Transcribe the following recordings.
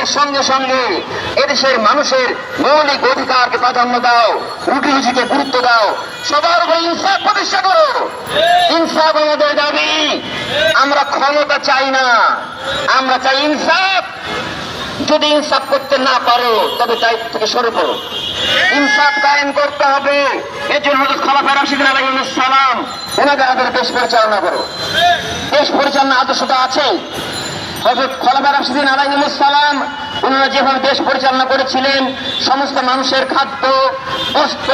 এর সঙ্গে সঙ্গে এদেশের মানুষের মৌলিক অধিকারকে প্রাধান্য দাও, রুটি রুচিকে গুরুত্ব দাও, সবার উপর ইনসাফ প্রতিষ্ঠা করো। ইনসাফ আমাদের দাবি। আমরা ক্ষমতা চাই না। আমরা চাই ইনসাফ। যদি ইনসাফ করতে না পারো, তবে দায়িত্ব থেকে সরে পড়ো। ইনসাফ কায়েম করতে হবে। এর জন্য হজরত খলাফা রাশিদিন আলাইহিস সালাম ওনাদের আদরে দেশ পরিচালনা করো। দেশ পরিচালনা আদর্শতা আছে হজরত খলাফা রাশিদিন আলাইহিস সালাম ওনারা যেভাবে দেশ পরিচালনা করেছিলেন, সমস্ত মানুষের খাদ্য, বস্ত্র,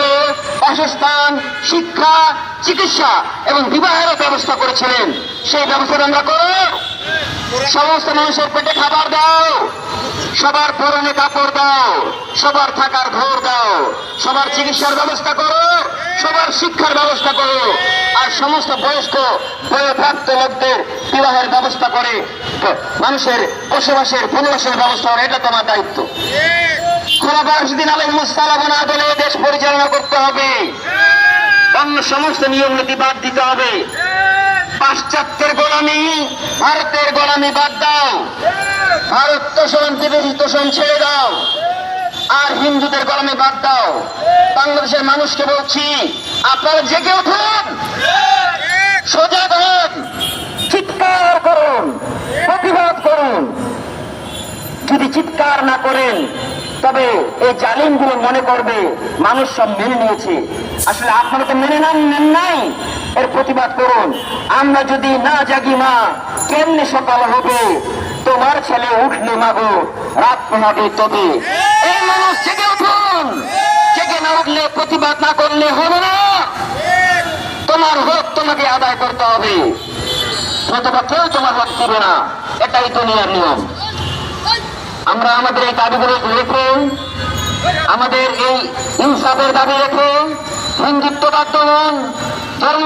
বাসস্থান, শিক্ষা, চিকিৎসা এবং বিবাহের ব্যবস্থা করেছিলেন। সেই ব্যবস্থা আমরা করো। সমস্ত মানুষের পেটে খাবার দাও। সবার পরনে কাপড় দাও। সবার থাকার ঘর দাও। সবার চিকিৎসার ব্যবস্থা করো। সবার শিক্ষার ব্যবস্থা করো আর সমস্ত বয়স্ক বয়োপ্রাপ্ত লোকদের বিবাহের ব্যবস্থা করে। মানুষের বসবাসের পুনবাসের ব্যবস্থা করা, এটা তোমার দায়িত্ব। খোলাফারসদিন আলহিমুসালাম আদলে দেশ পরিচালনা করতে হবে। অন্য সমস্ত নিয়ম নীতি বাদ দিতে হবে। পাশ্চাত্যের গোলামি, ভারতের গোলামি বাদ দাও। ভারত তোষণ বিদেশি তোষণ ছেড়ে দাও। আর হিন্দুদের গোলামি বাদ দাও। বাংলাদেশের মানুষকে বলছি, আপনারা জেগে উঠুন। সজাগ হন চিৎকার করুন, প্রতিবাদ করুন। যদি চিৎকার না করেন, তবে এই জালিমগুলো মনে করবে, মানুষ সব মেনে নিয়েছে। আসলে আপনারা তো মেনে নেন নেন নাই। এর প্রতিবাদ করুন। আমরা যদি না জাগি, মা, কেমনে সকাল হবে? তোমার ছেলে উঠলে মাগো রাত পোহাবে তবে। না হবে না। তোমার হক তোমাকে আদায় করতে হবে। নতুবা কেউ তোমার হক দিবে না। এটাই দুনিয়ার নিয়ম। আমরা আমাদের এই দাবিগুলো রেখে, আমাদের এই ইনসাফের দাবি রেখে হিন্দুত্ববাদ দমন, ধর্ম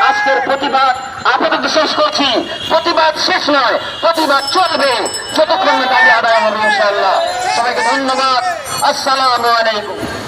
আজকের প্রতিবাদ আপাতত শেষ করছি। প্রতিবাদ শেষ নয়, প্রতিবাদ চলবে। যতক্ষণ দাবি আদায় হবে ইনশাআল্লাহ। সবাইকে ধন্যবাদ। আসসালামু আলাইকুম।